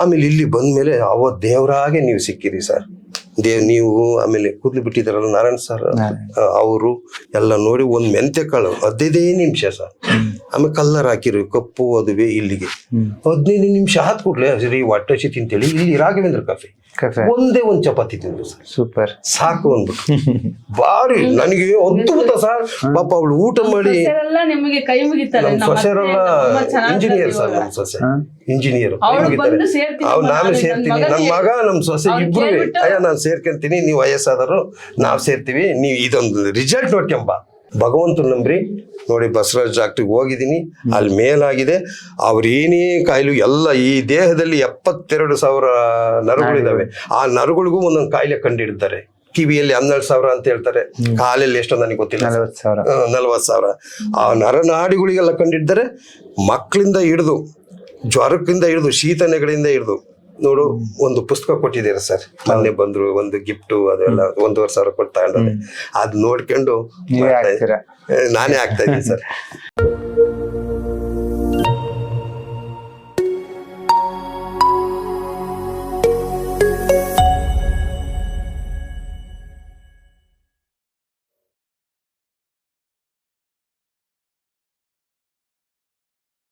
ಆಮೇಲೆ ಇಲ್ಲಿ ಬಂದ್ಮೇಲೆ ಅವ ದೇವರಾಗೆ ನೀವು ಸಿಕ್ಕಿರಿ ಸರ್. ದೇವ್ ನೀವು ಆಮೇಲೆ ಕೂದಲು ಬಿಟ್ಟಿದಾರಲ್ಲ ನಾರಾಯಣ್ ಸರ್ ಅವರು ಎಲ್ಲ ನೋಡಿ ಒಂದ್ ಮೆಂತೆ ಕಾಳು ಹದಿನೈದೇ ನಿಮಿಷ ಸರ್. ಆಮೇಲೆ ಕಲ್ಲರ್ ಹಾಕಿರು ಕಪ್ಪು ಅದುವೆ ಇಲ್ಲಿಗೆ. ಹದಿನೈದು ನಿಮಿಷ ಹಾತ್ ಕೂಡ್ಲೆ ಸರಿ ಹೊಟ್ಟೆ ಹಸಿ ತಿಂತೇಳಿ ಇಲ್ಲಿ ರಾಘವೇಂದ್ರ ಕಾಫಿ ಒಂದೇ ಒಂದ್ ಚಪಾತಿ ತಿಂದ್ರು ಸರ್. ಸೂಪರ್ ಸಾಕು ಅಂದ್ಬಿಟ್ಟು. ಬಾರಿ ನನಗೆ ಅದ್ಭುತ ಸರ್. ಪಾಪ ಅವಳು ಊಟ ಮಾಡಿ ಸೊಸೆರೆಲ್ಲ ಇಂಜಿನಿಯರ್ ಸರ್. ನಮ್ ಸೊಸೆ. ಇಂಜಿನಿಯರ್ ಅವ್ರು ನಾನು ಸೇರ್ತೀನಿ. ನನ್ ಮಗ. ನಮ್ ಸೊಸೆ ಇಬ್ರು ಅಯ್ಯ ನಾನು ಸೇರ್ಕೊಂತೀನಿ ನೀವು ವಯಸ್ಸಾದರು ನಾವು ಸೇರ್ತೀವಿ ನೀವು ಇದೊಂದು ರಿಸಲ್ಟ್ ನೋಡ್ಕೊಂಬ ಭಗವಂತ ನಂಬ್ರಿ. ನೋಡಿ ಬಸವರಾಜ್ ಡಾಕ್ಟ್ರಿಗೆ ಹೋಗಿದ್ದೀನಿ ಅಲ್ಲಿ ಮೇಲಾಗಿದೆ. ಅವ್ರೇನೇ ಕಾಯಿಲೆ ಎಲ್ಲ ಈ ದೇಹದಲ್ಲಿ ಎಪ್ಪತ್ತೆರಡು ಸಾವಿರ ನರಗಳಿದ್ದಾವೆ ಆ ನರಗಳಿಗೂ ಒಂದೊಂದು ಕಾಯಿಲೆ ಕಂಡಿಡ್ತಾರೆ. ಕಿವಿಯಲ್ಲಿ ಹನ್ನೆರಡು ಸಾವಿರ ಅಂತ ಹೇಳ್ತಾರೆ. ಕಾಲಲ್ಲಿ ಎಷ್ಟೋ ನನಗೆ ಗೊತ್ತಿಲ್ಲ. ನಲವತ್ತು ಸಾವಿರ. ನಲವತ್ತು ಸಾವಿರ. ಆ ನರನಾಡಿಗಳಿಗೆಲ್ಲ ಕಂಡಿದ್ದಾರೆ ಮಕ್ಕಳಿಂದ ಹಿಡಿದು ಜ್ವರಕ್ಕಿಂದ ಹಿಡಿದು ಶೀತ ನೆಗಳಿಂದ ಹಿಡಿದು ನೋಡು ಒಂದು ಪುಸ್ತಕ ಕೊಟ್ಟಿದ್ದೀರಾ ಸರ್? ಮೊನ್ನೆ ಬಂದ್ರು ಒಂದು ಗಿಫ್ಟ್ ಅದೆಲ್ಲ ಒಂದೂವರೆ ಸಾವಿರ ಕೊಟ್ಟು ತಗೊಂಡ್ರೆ ಅದ್ ನೋಡ್ಕೊಂಡು ನಾನೇ ಆಗ್ತಾ ಇದ್ದೀನಿ ಸರ್.